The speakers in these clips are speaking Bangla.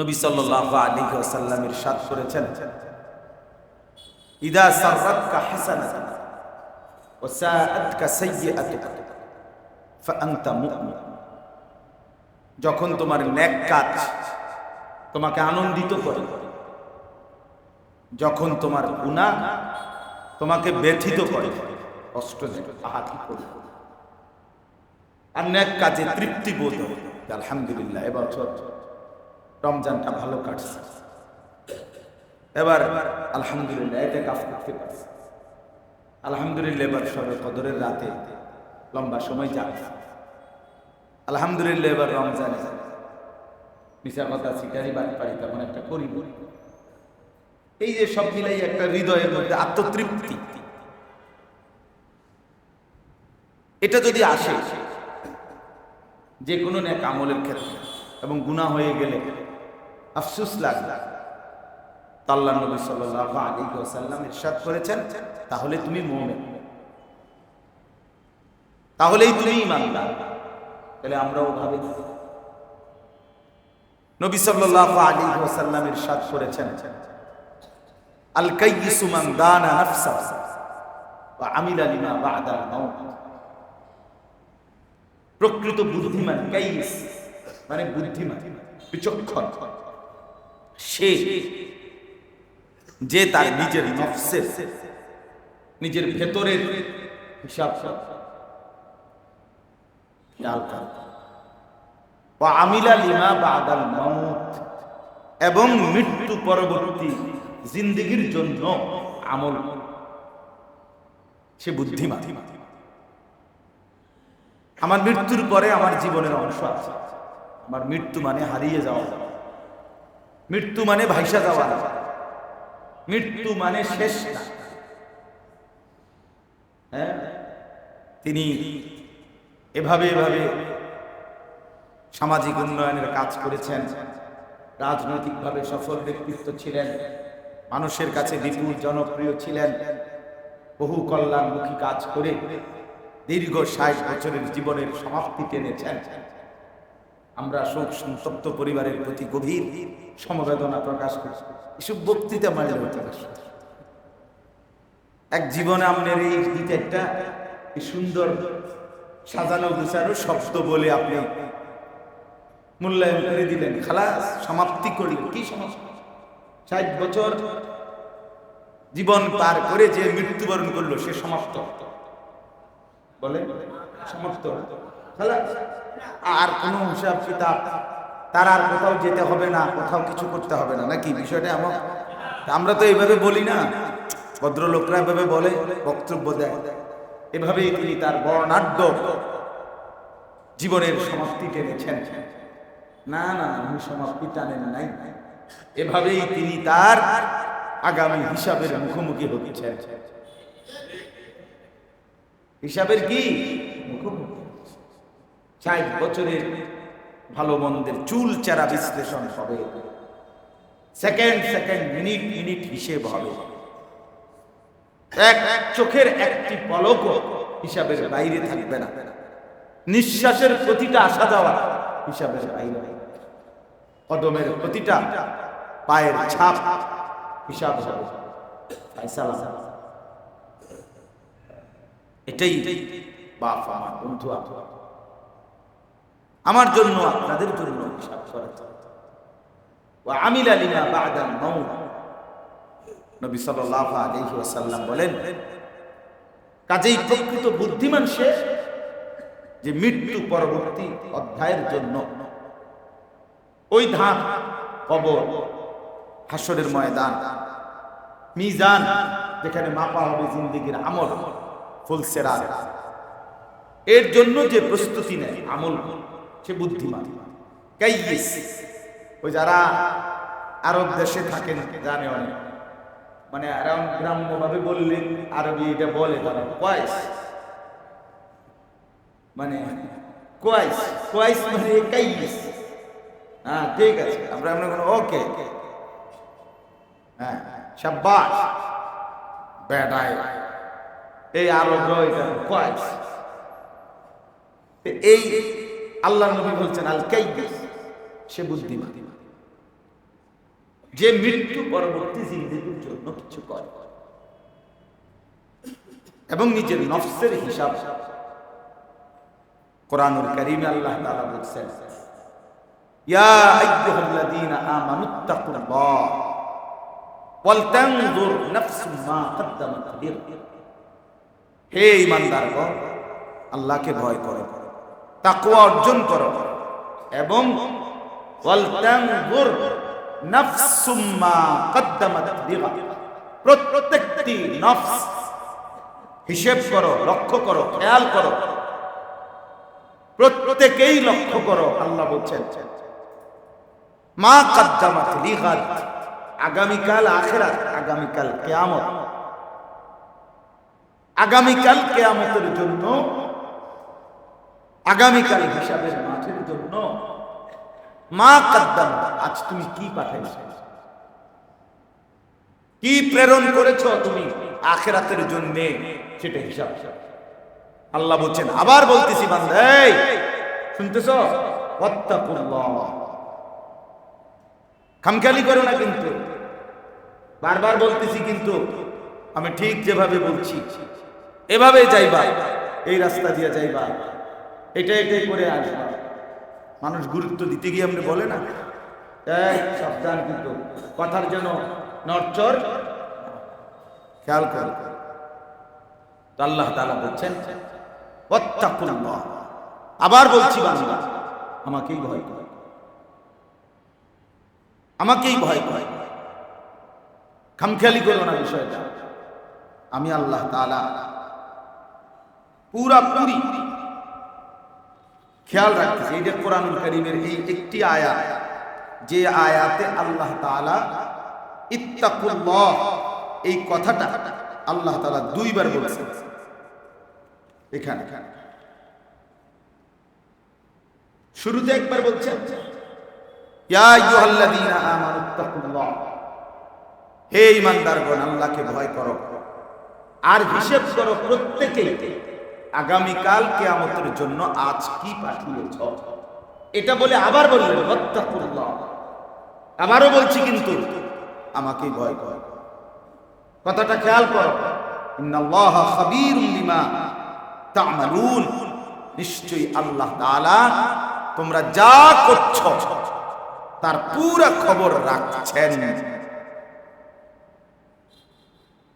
নবী সাল্লাল্লাহু আলাইহি ওয়াসাল্লাম ইরশাদ করেছেন। ইদা সাররাতকা হাসানাতুক ওয়া সাআতকা সাইয়্যাতুক ফাআনতা মুমিন। যখন তোমার নেক কাজ তোমাকে আনন্দিত করে, যখন তোমার গুনাহ তোমাকে ব্যথিত করে কষ্ট আহাত করে। আর নেক কাজে তৃপ্তি বোধ হয়। আলহামদুলিল্লাহ এবছর রমজানটা ভালো কাটছে। এবার আলহামদুলিল্লাহ এটা কাজ করতে পারছে। আলহামদুলিল্লাহ, এবার সবে কদরের রাতে লম্বা সময় যাচ্ছে। আলহামদুলিল্লাহ, এবার রমজানে মিশা কথা শিকারি বাড়ি পারি, তেমন একটা করি এই যে সব মিলাই একটা হৃদয়ের মধ্যে আত্মতৃপ্তি। এটা যদি আসে, যে কোনো ন্যাক আমলের ক্ষেত্রে এবং গুনাহ হয়ে গেলে আফসুস লাগবে তাল্লা নবী সাল্লাল্লাহু আলাইহি ওয়াসাল্লাম ইরশাদ করেছেন, তাহলে তুমি মুমিন। তাহলেই তুমি ইমানদার তাহলে আমরাও ভাবি। নবী সাল্লাল্লাহু আলাইহি ওয়াসাল্লাম ইরশাদ করেছেন আল কাইয়িসু মান দানা নাফসা ওয়া আমিলা লিমা বা'দাল মাউত। প্রকৃত বুদ্ধিমান কাইয়িস মানে বুদ্ধিমান, বিচক্ষণ। সে যে তার নিজের নফসের, নিজের ভেতরের হিসাব খেয়াল করে। আমিলা লিমা বাদাল মাউত। এবং মৃত্যু পরবর্তী জিন্দিগির জন্য আমল। সে বুদ্ধিমান। আমার মৃত্যুর পরে আমার জীবনের অংশ আছে। আমার মৃত্যু মানে হারিয়ে যাওয়া। মৃত্যু মানে ভাইসা যাওয়া। মৃত্যু মানে শেষ হ্যাঁ? তিনি এভাবে এভাবে সামাজিক উন্নয়নের কাজ করেছেন। রাজনৈতিকভাবে সফল ব্যক্তিত্ব ছিলেন। মানুষের কাছে বিপুল জনপ্রিয় ছিলেন। বহু কল্যাণমুখী কাজ করে দীর্ঘ ষাট বছরের জীবনের সমাপ্তি টেনেছেন। আমরা শোক সন্তপ্ত পরিবারের প্রতি গভীর সমবেদনা প্রকাশ করছি এসব বক্তৃতা হতে এক জীবনে আপনার এই গীতেরটা একটা সুন্দর সাজানো গুছানো শব্দ বলে আপনি মূল্যায়ন করে দিলেন। খালাস, সমাপ্তি করি কি সমাপ্তি? ষাট বছর জীবন পার করে যে মৃত্যুবরণ করল, সে সমাপ্ত। বলে সমাপ্ত। আর কোনো হিসাব কিতাব, তার আর কোথাও যেতে হবে না, কোথাও কিছু করতে হবে না, নাকি? বিষয়টা এমন। আমরা তো এইভাবে বলি না। ভদ্রলোকরা এভাবে বলে, বক্তব্য দেয়। এভাবেই তিনি তার বর্ণাঢ্য জীবনের সমাপ্তি টেনেছেন। না না, উনি সমাপ্তি টানেন নাই। এভাবেই তিনি তার আগামী হিসাবের মুখোমুখি হচ্ছেন। হিসাবের কি? মুখোমুখি। ষাট বছরের ভালো মন্দের চুল চেরা বিশ্লেষণ হবে। সেকেন্ড সেকেন্ড, মিনিট মিনিট হিসেব হবে। এক এক চোখের একটি পলক হিসাবের বাইরে থাকবে না। নিঃশ্বাসের প্রতিটা আসা যাওয়া হিসাবের বাইরে। কদমের প্রতিটা পায়ের ছাপ হিসাব। এটাই বাপ, আমার বন্ধু আপনার আমার জন্য আপনাদের জন্য হিসাব ওয়া আমিলা লিমা বাদাল মাউত। নবী সাল্লাল্লাহু বলেন, কাজেই প্রকৃত বুদ্ধিমান সে যে মৃত্যু পরবর্তী অধ্যায়ের জন্য ওই ধাপ কবর হাসরের ময়দান, মিজান, যেখানে মাপা হবে জিন্দিগির আমল ফুলসেরা এর জন্য যে প্রস্তুতি নেয় আমল। সে বুদ্ধিমান। কাইয়িস। ওই যারা আরব দেশে থাকেন, জানে অনেক। মানে আরাম গ্রাম্যভাবে বললে আরবি এটা বলে তারা। কয়েস মানে কয়েস কয়েস মানে কাইয়িস। হ্যাঁ ঠিক আছে। আমরা আমরা কোনো ওকে। হ্যাঁ সাব্বাস বেটায় এই আরব এটা কয়েস এই আল্লাহ নবী বলছেন, আল কাইয়িস সে বুদ্ধিমান। যে মৃত্যু পরবর্তী জিন্দগির জন্য কিছু করে। এবং নিজের নফসের হিসাব। কোরআনুল কারীমে আল্লাহ তাআলা বলছেন, ইয়া আইয়ুহাল্লাযীনা আমানুত্তাকুল্লাহ ওয়াল তানজুর নাফসুম মা কদ্দামাত লিগ হে ঈমানদারগণ, আল্লাহকে ভয় করো। তাকওয়া অর্জন করো। এবং প্রত্যেকটি নফস হিসেব করো, লক্ষ্য করো, খেয়াল করো। প্রত্যেকেই লক্ষ্য করো, আল্লাহ বলছেন। মা কাদ্দামাত লিগাদ আগামীকাল আখেরাত, আগামীকাল কেয়ামত। আগামীকাল কেয়ামতের জন্য আগামীকাল হিসাবের মাঠের জন্য মা কাদ্দামাত আজ তুমি কি পাঠাইছ? কি প্রেরণ করেছ তুমি আখেরাতের জন্য সেটা হিসাব। আল্লাহ বলছেন, আবার বলতেছি বান্দা, এই শুনতেছ? খামখেয়ালি করো না কিন্তু। বারবার বলতেছি কিন্তু, আমি ঠিক যেভাবে বলছি, এভাবে যাইবা, এই রাস্তা দিয়ে যাইবা। এটা এটাই করে আসবা মানুষ গুরুত্ব দিতে গিয়ে আপনি বলে না? এই, সাবধান কিন্তু। কথার যেন নরচর খেয়াল কর। আল্লাহ তাআলা বলছেন আবার বলছি বান্দা, আমাকেই ভয় করে। আমাকেই ভয় করে। খামখেয়ালি করো না বিষয়টা। আমি আল্লাহ তাআলা পুরা পুরি খেয়াল রাখতেছি এইটা কোরআনুল করিমের এই একটি আয়াত, যে আয়াতে আল্লাহ এই কথাটা আল্লাহ তাআলা দুইবার বলেছেন। এখানে শুরুতে একবার বলছেন হে ঈমানদারগণ, আল্লাহকে ভয় করো। আর হিসেব করো প্রত্যেকেই আগামীকাল কিয়ামতের জন্য আজ কি পাঠিয়েছ? এটা বলে আবার বললেন আবারও বলছি কিন্তু, আমাকে ভয় করো। কথাটা খেয়াল করো নিশ্চয়ই আল্লাহ তাআলা তোমরা যা করছ, তার পুরো খবর রাখছেন।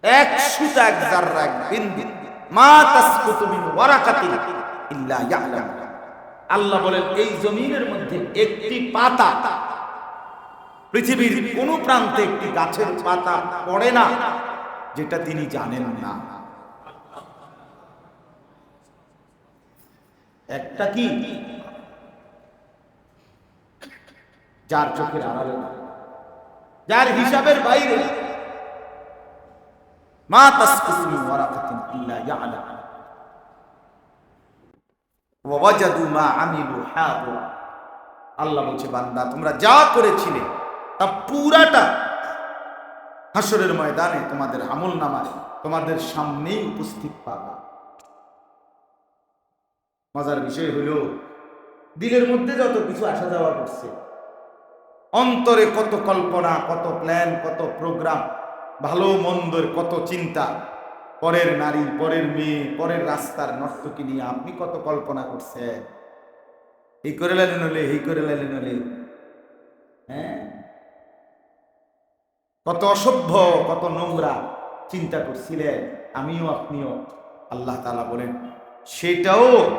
এক সুতা, এক জাররা, এক বিন্দু। মা আল্লাহ বলেন, এই জমিনের মধ্যে একটি পাতা, পৃথিবীর কোন প্রান্তে একটি গাছের পাতা পড়ে না, যেটা তিনি জানেন না। একটা কি? যার চোখের আড়ালে যার হিসাবের বাইরে মা তাসকুতু ওয়ারাকাতিন ইল্লা ইয়ালাম। ওয়া ওয়াজাদু মা আমিলু হাদিরা। আল্লাহ বলছে, বান্দা, তোমরা যা করেছিলে, তা পুরাটা হাসরের ময়দানে তোমাদের আমল নামায়, তোমাদের সামনেই উপস্থিত পাবা। মজার বিষয় হলো, দিলের মধ্যে যত কিছু আসা যাওয়া করছে, অন্তরে কত কল্পনা, কত প্ল্যান কত প্রোগ্রাম ভালো মন্দর কত চিন্তা। পরের নারী, পরের মেয়ে, পরের রাস্তার নর্তকী নিয়ে আপনি কত কল্পনা করছেন? এই করে লাইলেন হলে, এই করে লাইলেন হলে। হ্যাঁ? কত অসভ্য, কত নোংরা চিন্তা করছিলেন। আমিও আপনিও, আল্লাহ তালা বলেন, সেটাও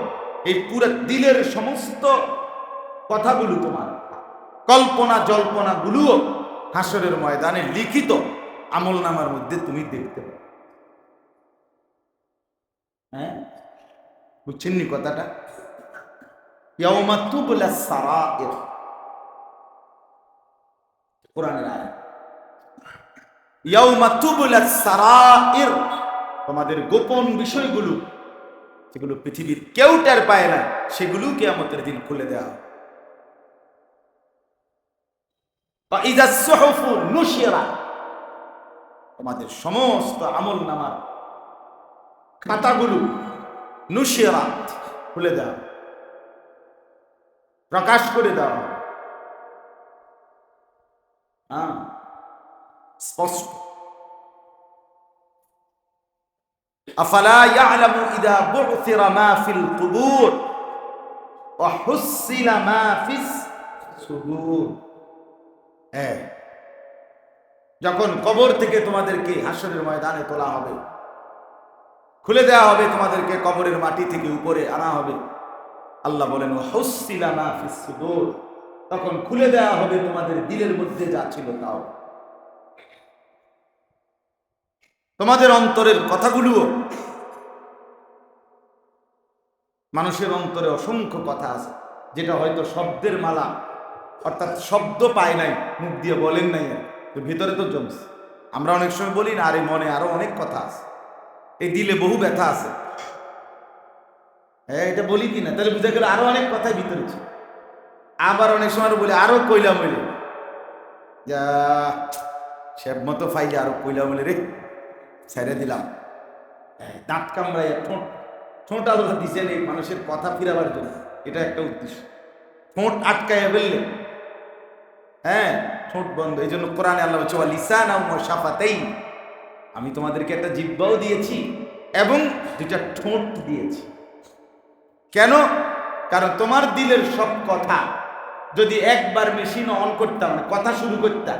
এই পুরো দিলের সমস্ত কথাগুলো তোমার। কল্পনা জল্পনা গুলোও হাসরের ময়দানে লিখিত। আমল নামার মধ্যে তুমি দেখতে পাবে হ্যাঁ? বুঝছেন নি কথাটা তোমাদের গোপন বিষয়গুলো, যেগুলো পৃথিবীর কেউ টের পায় না, সেগুলো কিয়ামতের দিন খুলে দেওয়া হবে। বা ইদা সুহুফু নুশিরা তোমাদের সমস্ত আমল নামার খাতাগুলো নুশিরাত খুলে দাও। প্রকাশ করে দাও। হ্যাঁ স্পষ্ট। আফালা ইয়ালামু ইদা বু'থিরা মা ফিল কুবুর ওয়া হুসিলা মা ফিস সুদূর হ্যাঁ যখন কবর থেকে তোমাদেরকে হাসরের ময়দানে তোলা হবে, খুলে দেওয়া হবে তোমাদেরকে কবরের মাটি থেকে উপরে আনা হবে। আল্লাহ বলেন তখন খুলে দেওয়া হবে তোমাদের দিলের মধ্যে যা ছিল তাও। তোমাদের অন্তরের কথাগুলোও, মানুষের অন্তরে অসংখ্য কথা আছে, যেটা হয়তো শব্দের মালা, অর্থাৎ শব্দ পায় নাই, মুখ দিয়ে বলেন নাই তো ভিতরে তো জমছে। আমরা অনেক সময় বলি না, আরে মনে আরও অনেক কথা আছে। এই দিলে বহু ব্যথা আছে। হ্যাঁ এটা বলি কি না তাহলে বুঝা গেল আরও অনেক কথাই ভিতরে ছিল। আবার অনেক সময় বলি, আরও কইলা মইলে যা, সব মতো ফাইলে আরও কইলা মইলে রে। ছেড়ে দিলাম। দাঁত কামড়াইয়া ঠোঁট ঠোঁট আল্লাহ দিছেন এই মানুষের কথা ফিরাবার জন্য। এটা একটা উদ্দেশ্য। ঠোঁট আটকাইয়া ফেললে। হ্যাঁ ঠোঁট বন্ধ। এই জন্য কোরআনে আল্লাহ বলছে লিসান সাফাতেই আমি তোমাদেরকে একটা জিব্বাও দিয়েছি এবং দুইটা ঠোঁট দিয়েছি। কেন? কারণ তোমার দিলের সব কথা যদি একবার মেশিন অন করতাম, কথা শুরু করতাম,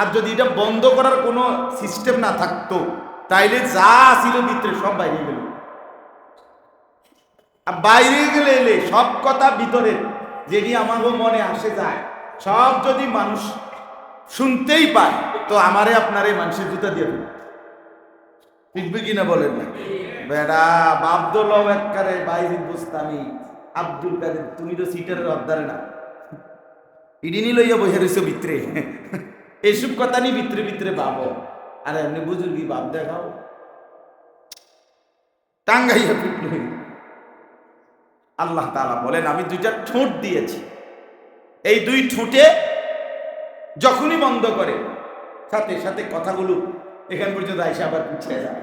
আর যদি এটা বন্ধ করার কোনো সিস্টেম না থাকতো, তাইলে যা ছিল ভিতরে সব বাইরে গেল। আর বাইরে গেলে এলে সব কথা ভিতরে যেটি আমারও মনে আসে যায়, সব যদি মানুষ শুনতেই পায়, তো আমারে আপনারে মানুষের জুতা দিয়ে দেবে ঠিকবে কিনা বলেন না? বেড়া বাবদুল্লাহ এককারে বাইরে বুঝতামি আব্দুল কাদের তুমি তো সিটারের অর্ধারে না। ইডিনি লইয়া বসে রয়েছে ভিতরে। এইসব কথা নি ভিতরে ভিতরে ভাবো। আর এমনি বুজুর্গি বাপ দেখাও। টাঙ্গাইয়া পিটল আল্লাহ তাআলা বলেন, আমি দুইটা ঠোঁট দিয়েছি। এই দুই ঠোঁটে যখনই বন্ধ করে, সাথে সাথে কথাগুলো এখান পর্যন্ত এসে আবার পিছিয়ে যায়।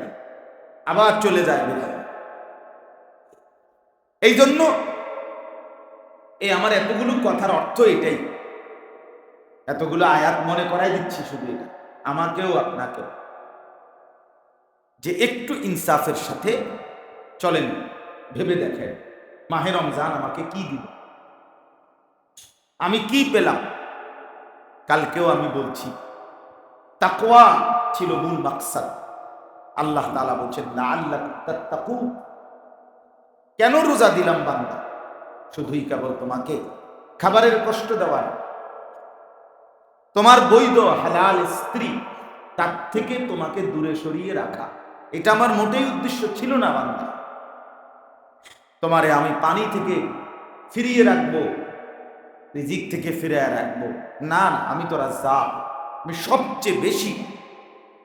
আবার চলে যায় বেকার এই জন্য এই আমার এতগুলো কথার অর্থ এটাই। এতগুলো আয়াত মনে করাই দিচ্ছি শুধু এটা। আমাকেও আপনাকেও। যে একটু ইনসাফের সাথে চলেন, ভেবে দেখেন, মাহে রমজান আমাকে কি দিল? আমি কি পেলাম? কালকেও আমি বলছি তাকোয়া ছিল মূল মাকসাদ। আল্লাহ তালা বলছেন না আল্লাহ তাত্তাকু কেন রোজা দিলাম বান্দা? শুধুই কেবল তোমাকে খাবারের কষ্ট দেওয়ার তোমার বৈধ হালাল স্ত্রী, তার থেকে তোমাকে দূরে সরিয়ে রাখা। এটা আমার মোটেই উদ্দেশ্য ছিল না বান্দা। তোমারে আমি পানি থেকে ফিরিয়ে রাখব। রিজিক থেকে ফিরে রাখব। না না, আমি তোরা যা আমি সবচেয়ে বেশি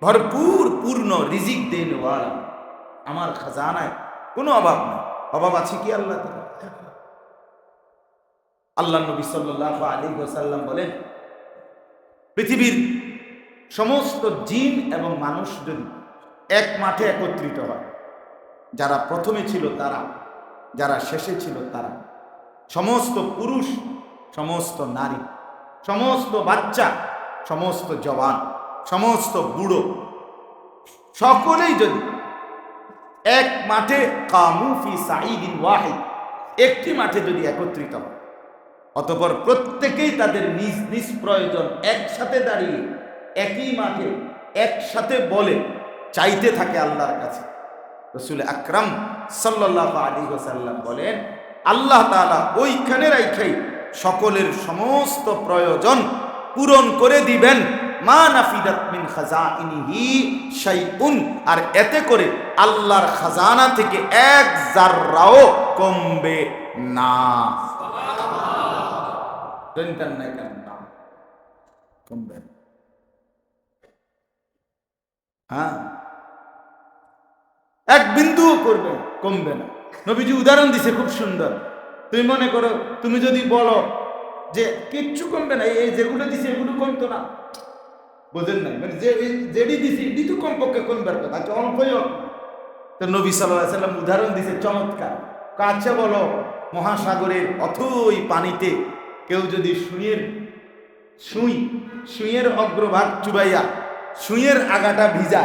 ভরপুর, পূর্ণ রিজিক দেন আমার খাজানায় কোনো অভাব নেই। অভাব আছে কি আল্লাহ? আল্লাহ নবী সাল্লাহ আলী ওসাল্লাম বলেন, পৃথিবীর সমস্ত জিন এবং মানুষ যদি এক মাঠে একত্রিত হয়, যারা প্রথমে ছিল তারা, যারা শেষে ছিল তারা, সমস্ত পুরুষ সমস্ত নারী, সমস্ত বাচ্চা, সমস্ত জওয়ান, সমস্ত বুড়ো, সকলেই যদি এক মাঠে কামুফি সাইদিন ওয়াহিদ, একটি মাঠে যদি একত্রিত হয়, অতপর প্রত্যেকেই তাদের নিজ নিজ প্রয়োজন একসাথে দাঁড়িয়ে একই মাঠে একসাথে বলে চাইতে থাকে আল্লাহর কাছে। রসুল আকরাম সাল্লাহ আলী ওসাল্লাম বলেন, আল্লাহ তাআলা ওইখানে রাইখাই সকলের সমস্ত প্রয়োজন পূরণ করে দিবেন। মা নাফিদাত মিন খাজাইনিহি শাইউন। আর এতে করে আল্লাহর খাজানা থেকে এক জাররাও কমবে না। কমবে হ্যাঁ? এক বিন্দুও করবে কমবে না। নবীজি উদাহরণ দিছে, খুব সুন্দর। তুমি মনে করো, তুমি যদি বলো যে কিচ্ছু কমবে না, এই যেগুলো দিছে এগুলো কমতো না। বোঝেন নাই? মানে যে যেটি দিছি, এটি তো কমপক্ষে কমবার কথা আচ্ছা হোক। তো নবী সাল্লাম উদাহরণ দিছে চমৎকার। কাছে বলো, মহাসাগরের অথই পানিতে কেউ যদি সুইয়ের সুই, সুইয়ের অগ্রভাগ চুবাইয়া সুইয়ের আগাটা ভিজা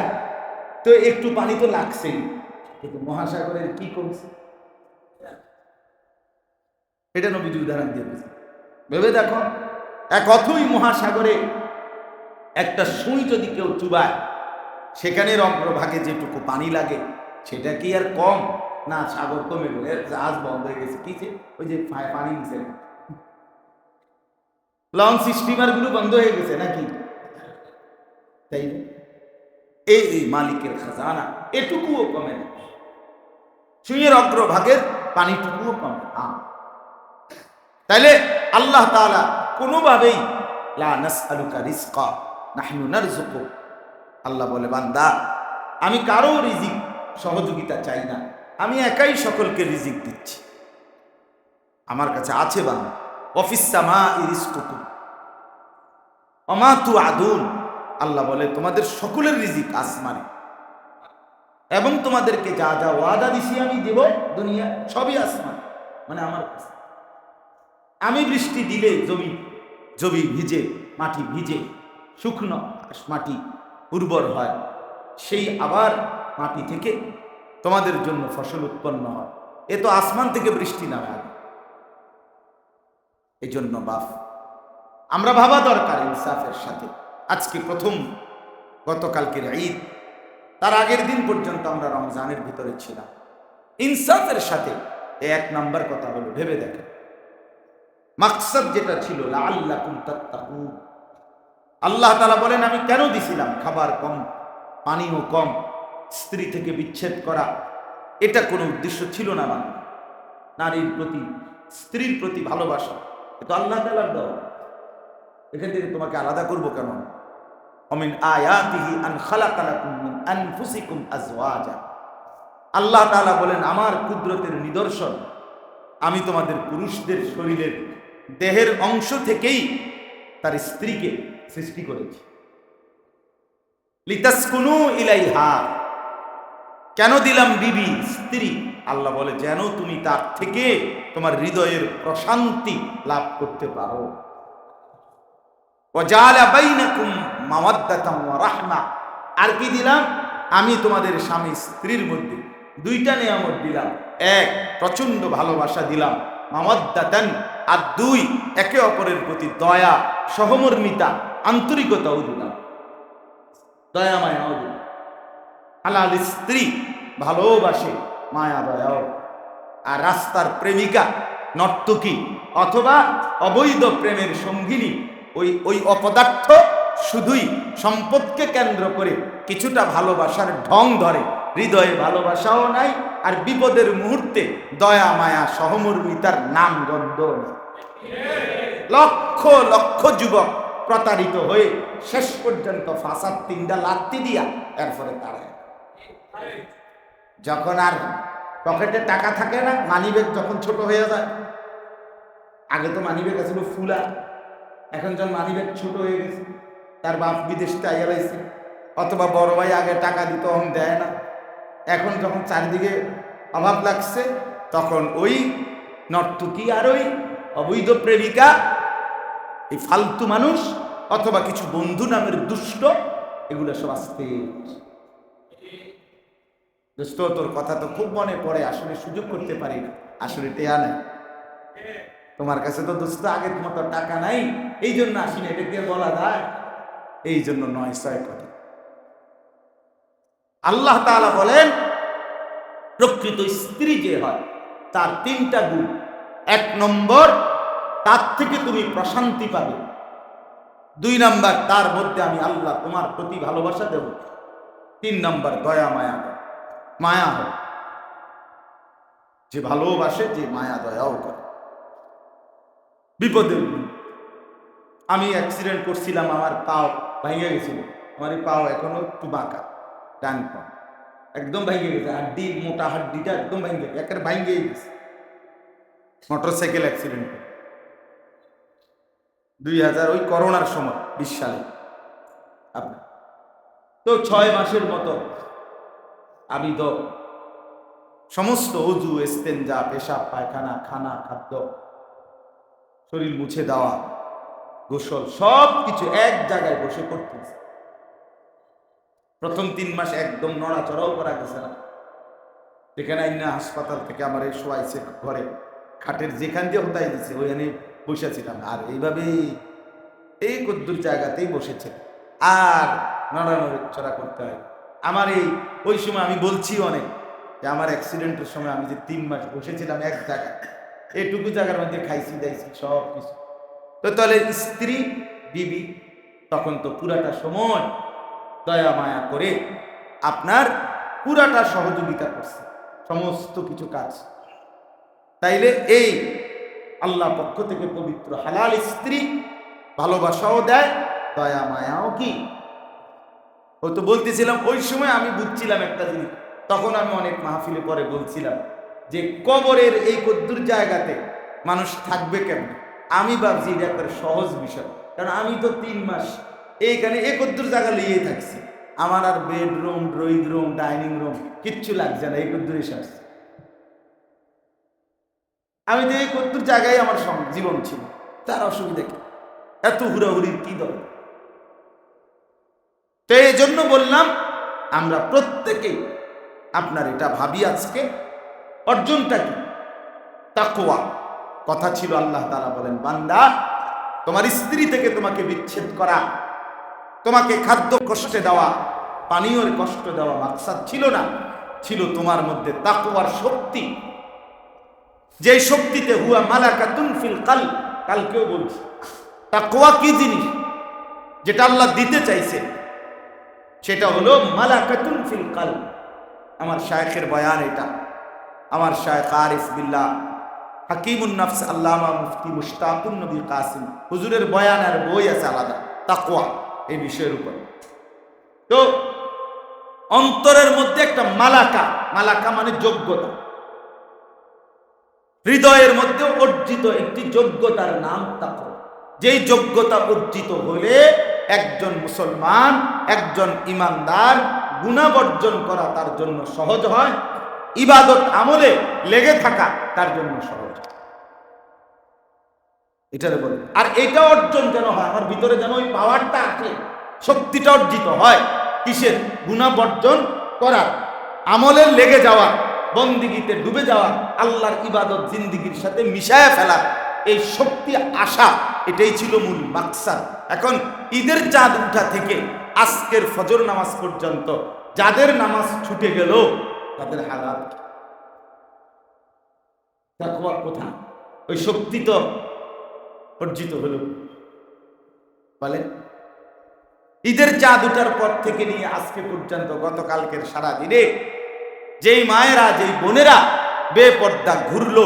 তো একটু পানি তো লাগছেই। কিন্তু মহাসাগরের কি করছে এটা নবীজি উদাহরণ দিয়ে। ভেবে দেখো, এক অথই মহাসাগরে একটা সুই যদি কেউ চুবায় সেখানের অগ্রভাগে যেটুকু পানি লাগে, সেটা কি আর কম? না, সাগর কমে গেল জাহাজ বন্ধ হয়ে গেছে। কিছে ওই যে পানি নিচে। লঞ্চ স্টিমারগুলো বন্ধ হয়ে গেছে নাকি? তাই এই এই মালিকের খাজানা এটুকুও কমে না। সুইয়ের অগ্রভাগের পানিটুকুও কমে তাইলে আল্লাহ তাআলা কোনোভাবেই আল্লাহ বলে, বান্দা, আমি কারও রিজিক, সহযোগিতা চাই না। আমি একাই সকলকে রিজিক দিচ্ছি। আমার কাছে আছে বান্দা অফিস সামা ইরিজকুকুম অমা তু আদুন আল্লাহ বলে, তোমাদের সকলের রিজিক আসমানে। এবং তোমাদেরকে যা যা ওয়াদা দিছি আমি দেব, দুনিয়া সবই আসমান। মানে আমার কাছে। আমি বৃষ্টি দিলে জমি জমি ভিজে, মাটি ভিজে, শুকনো মাটি উর্বর হয়, সেই আবার মাটি থেকে তোমাদের জন্য ফসল উৎপন্ন হয়। এ তো আসমান থেকে বৃষ্টি না হয় এই জন্য বাপ আমরা ভাবা দরকার ইনসাফের সাথে। আজকে প্রথম গতকালকের ঈদ, তার আগের দিন পর্যন্ত আমরা রমজানের ভিতরে ছিলাম। ইনসাফের সাথে এক নাম্বার কথা হলো, ভেবে দেখেন। মাকসাদ যেটা ছিল তাত্তাকুন। আল্লাহ তালা বলেন, আমি কেন দিছিলাম খাবার কম, পানিও কম, স্ত্রী থেকে বিচ্ছেদ করা? এটা কোনো উদ্দেশ্য ছিল না মানে নারীর প্রতি, স্ত্রীর প্রতি ভালোবাসা। এটা আল্লাহ তাআলার দেওয়া এখান থেকে তোমাকে আলাদা করব কেন? অমিন আয়াতিহি আন খালাকালাকুম আজওয়াজা। আল্লাহ তাআলা বলেন, আমার কুদরতের নিদর্শন, আমি তোমাদের পুরুষদের শরীরের দেহের অংশ থেকেই তার স্ত্রীকে সৃষ্টি করেছি। লিতাসকুনু ইলাইহা। কেন দিলাম বিবি, স্ত্রী? আল্লাহ বলে, যেন তুমি তার থেকে তোমার হৃদয়ের প্রশান্তি লাভ করতে পারো। আর কি দিলাম? আমি তোমাদের স্বামী স্ত্রীর মধ্যে দুইটা নিয়ামত দিলাম। এক প্রচণ্ড ভালোবাসা দিলাম। মাওয়াদ্দাতান আর দুই, একে অপরের প্রতি দয়া, সহমর্মিতা, আন্তরিকতা দিলাম দয়া মায়া দিলাম হালাল স্ত্রী ভালোবাসে মায়া দয়াও আর রাস্তার প্রেমিকা, নর্তকী অথবা অবৈধ প্রেমের সঙ্গিনী, ওই ওই অপদার্থ শুধুই সম্পদকে কেন্দ্র করে কিছুটা ভালোবাসার ঢং ধরে। হৃদয়ে ভালোবাসাও নাই, আর বিপদের মুহূর্তে দয়া, মায়া, সহমর্মিতার নাম গন্ধ। লক্ষ লক্ষ যুবক প্রতারিত হয়ে শেষ পর্যন্ত ফাঁসার তিনটা লাত্তি দিয়া এরপরে তারা যখন আর পকেটে টাকা থাকে না, মানিব্যাগ যখন ছোট হয়ে যায়, আগে তো মানিব্যাগ ছিল ফুলা। এখন যখন মানিব্যাগ ছোট হয়ে গেছে, তার বাপ বিদেশ টাইয়া রয়েছে অথবা বড় ভাই আগে টাকা দিত অহম দেয় না। এখন যখন চারিদিকে অভাব লাগছে, তখন ওই নর্তকী আর ওই অবৈধ প্রেমিকা, এই ফালতু মানুষ অথবা কিছু বন্ধু নামের দুষ্ট, এগুলো সব আসতে তোর কথা তো খুব মনে পড়ে, আসলে সুযোগ করতে পারি না। আসলে টেয়া নাই। তোমার কাছে তো দোস্ত, আগের মতো টাকা নাই। এই জন্য আসি না এটা দিয়ে বলা যায়। এই জন্য নয়, ছয় কথা আল্লাহ তাআলা বলেন, প্রকৃত স্ত্রী যে হয়, তার তিনটা গুণ। এক নম্বর, তার থেকে তুমি প্রশান্তি পাবে। দুই নাম্বার, তার মধ্যে আমি আল্লাহ তোমার প্রতি ভালোবাসা দেব। তিন নাম্বার, দয়া, মায়া। মায়া হয় যে ভালোবাসে, যে মায়া দয়াও করে। বিপদের দিন। আমি অ্যাক্সিডেন্ট করছিলাম, আমার পাও ভেঙে গেছিল। আমার এই পাও এখনও একটু বাঁকা। ডান পা একদম ভেঙে গেছে, হাড্ডি, মোটা হাড্ডিটা একদম ভেঙে একের ভেঙে গেছে। মোটর সাইকেল অ্যাক্সিডেন্ট দুই হাজার, ওই করোনার সময়, বিশ সালে। আপনার তো ছয় মাসের মতো আমি তো সমস্ত অজু, এস্তেঞ্জা, পেশাব, পায়খানা, খানা, খাদ্য, শরীর মুছে দেওয়া, গোসল সব কিছু এক জায়গায় বসে করতেছে। প্রথম তিন মাস একদম নড়াচড়াও করা গেছে না। যেখানে আইনা হাসপাতাল থেকে আমার এই শোয়াইছে ঘরে, খাটের যেখান দিয়ে হতাই দিছে, ওইখানে বসেছিলাম আর এইভাবেই এই কদ্দুর জায়গাতেই বসেছে। আর নড়ানড়া করতে হয়। আমার এই, ওই সময় আমি বলছি অনেক যে আমার অ্যাক্সিডেন্টের সময় আমি যে তিন মাস বসেছিলাম এক জায়গায় এইটুকু জায়গার মধ্যে খাইছি, দাইছি সব কিছু তো তাহলে স্ত্রী, বিবি, তখন তো পুরাটা সময় দয়া মায়া করে আপনার পুরাটা সহযোগিতা করছে, সমস্ত কিছু কাজ। তাইলে এই আল্লাহ পক্ষ থেকে পবিত্র হালাল স্ত্রী ভালোবাসাও দেয়, দয়া মায়াও কি? হয়তো বলতেছিলাম, ওই সময় আমি বুঝছিলাম একটা জিনিস। তখন আমি অনেক মাহফিলে পরে বলছিলাম যে কবরের এই কদ্দুর জায়গাতে মানুষ থাকবে কেন আমি ভাবছি এটা একটা সহজ বিষয়, কারণ আমি তো তিন মাস এইখানে এই কদ্দুর জায়গা লিয়েই থাকছি। আমার আর bedroom drawing room dining room কিচ্ছু লাগছে না এই কদ্দুর এসে আসছে আমি তো এই কদ্দুর জায়গায় আমার জীবন ছিল। তার অসুবিধা কি? এত হুড়াহুড়ির কি দরকার? তো এই জন্য বললাম, আমরা প্রত্যেকেই আপনার এটা ভাবি আজকে, অর্জনটা কি? তাকোয়া কথা ছিল আল্লাহ তাআলা বলেন, বান্দা, তোমার স্ত্রী থেকে তোমাকে বিচ্ছেদ করা তোমাকে খাদ্য কষ্টে দেওয়া, পানীয়র কষ্ট দেওয়া মাকসাদ ছিল না, ছিল তোমার মধ্যে তাকওয়ার শক্তি। যে শক্তিতে হুয়া মালাকাতুন ফিল কাল কালকেও বলছি, তাকওয়া কি জিনিস? যেটা আল্লাহ দিতে চাইছে, সেটা হলো মালাকাতুন ফিল কাল আমার শায়েখের বয়ান এটা। আমার শায়েখ আরিফ বিল্লাহ, হাকিমুন নফস আল্লামা মুফতি মুশতাকুন নবী কাসিম। হুজুরের বয়ান আর বই আছে আলাদা, তাকওয়া। এই বিষয়ের উপর। তো অন্তরের মধ্যে একটা মালাকা মালাকা মানে যোগ্যতা। হৃদয়ের মধ্যে অর্জিত একটি যোগ্যতার নাম তাকওয়া। যেই যোগ্যতা অর্জিত হলে একজন মুসলমান, একজন ইমানদার গুণাবর্জন করা তার জন্য সহজ হয়, ইবাদত আমলে লেগে থাকা তার জন্য সহজ এটারে বলে। আর এটা অর্জন যেন হয়? আমার ভিতরে যেন ওই পাওয়ারটা আসে, শক্তিটা অর্জিত হয়। কিসের? গুণাবর্জন করার, আমলের লেগে যাওয়া, বন্দিগিতে ডুবে যাওয়া, আল্লাহর ইবাদত জিন্দিগির সাথে মিশায়া ফেলা, এই শক্তি আসা এটাই ছিল মূল মাকসাদ। এখন ঈদের চাঁদ উঠা থেকে আজকের ফজর নামাজ পর্যন্ত যাদের নামাজ ছুটে গেল, তাদের হালাত তাকওয়া কোথা ওই শক্তি তো অর্জিত হলো। বলে ঈদের চাঁদ উঠার পর থেকে নিয়ে আজকে পর্যন্ত গতকালকের সারা দিনে যেই মায়েরা, যেই বোনেরা বেপর্দা, ঘুরলো?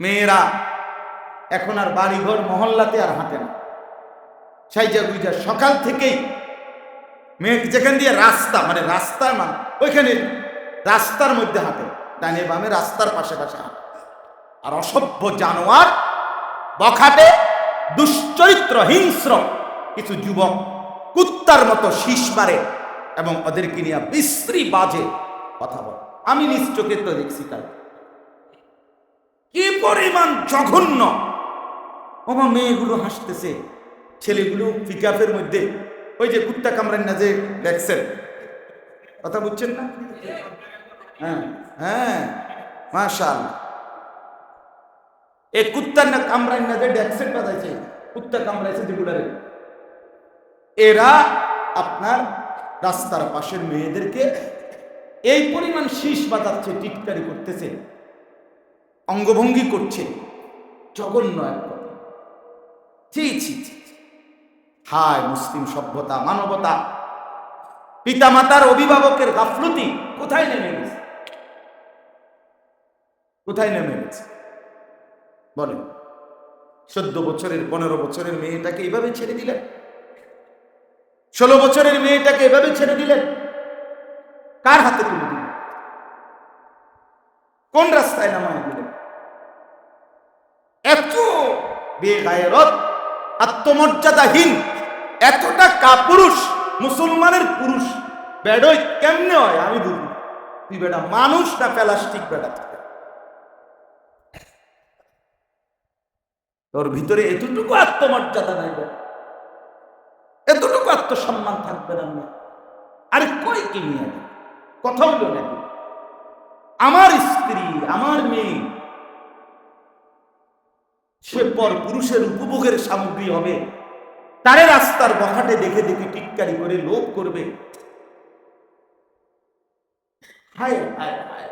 মেয়েরা এখন আর বাড়িঘর, মহল্লাতে আর হাঁটে না। সাইজা গুইজা সকাল থেকেই মেয়ে যেখান দিয়ে রাস্তা মানে রাস্তা না ওইখানে রাস্তার মধ্যে হাঁটে। ডানে বামে রাস্তার পাশে পাশে আর অসভ্য জানোয়ার বখাটে, দুশ্চরিত্র, হিংস্র কিছু যুবক কুত্তার মতো শীষ মারে এবং ওদেরকে নিয়ে বিশ্রী বাজে কথা বলে। আমি নিজ চোখে তো দেখছি কাল কি পরিমাণ জঘন্য! ওমা মেয়েগুলো হাসতেছে, ছেলেগুলো পিকআপের মধ্যে, ওই যে কুত্তা কামড়েন না যে দেখছেন? কথা বুঝছেন না? হ্যাঁ হ্যাঁ মাশাল এই কুত্তার না কামড়াই না যে ড্যাক্সেট বাজাইছে, কুত্তা কামড়াইছে যেগুলারে এরা আপনার রাস্তার পাশের মেয়েদেরকে এই পরিমাণ শীষ বাজাচ্ছে, টিটকারি করতেছে, অঙ্গভঙ্গি করছে, জঘন্য ছি ছি। হায়, মুসলিম সভ্যতা, মানবতা। পিতামাতার অভিভাবকের গাফলতি কোথায় নেমে গেছে? কোথায় নেমে গেছে বলেন। চোদ্দ বছরের, পনেরো বছরের মেয়েটাকে এইভাবে ছেড়ে দিলেন? ষোলো বছরের মেয়েটাকে এভাবে ছেড়ে দিলেন? কার হাতে তুলে দিলেন? কোন রাস্তায় নামায় দিলেন? এত বেগায়রত, আত্মমর্যাদাহীন, এতটা কাপুরুষ, মুসলমানের পুরুষ, বেডই কেমনে হয় আমি বুঝি তুই বেটা মানুষ না প্লাস্টিক বেটা? তোর ভিতরে এতটুকু আত্মমর্যাদা নাই বেটা আত্মসম্মান থাকবে না? আরে কই কি নিয়ে কথা হইল নাকি? আমার স্ত্রী, আমার মেয়ে, সে পর পুরুষের উপভোগের সামগ্রী হবে। তারে রাস্তার বখাটে দেখে দেখে টিটকারি করে লোভ করবে। হায় হায় হায়।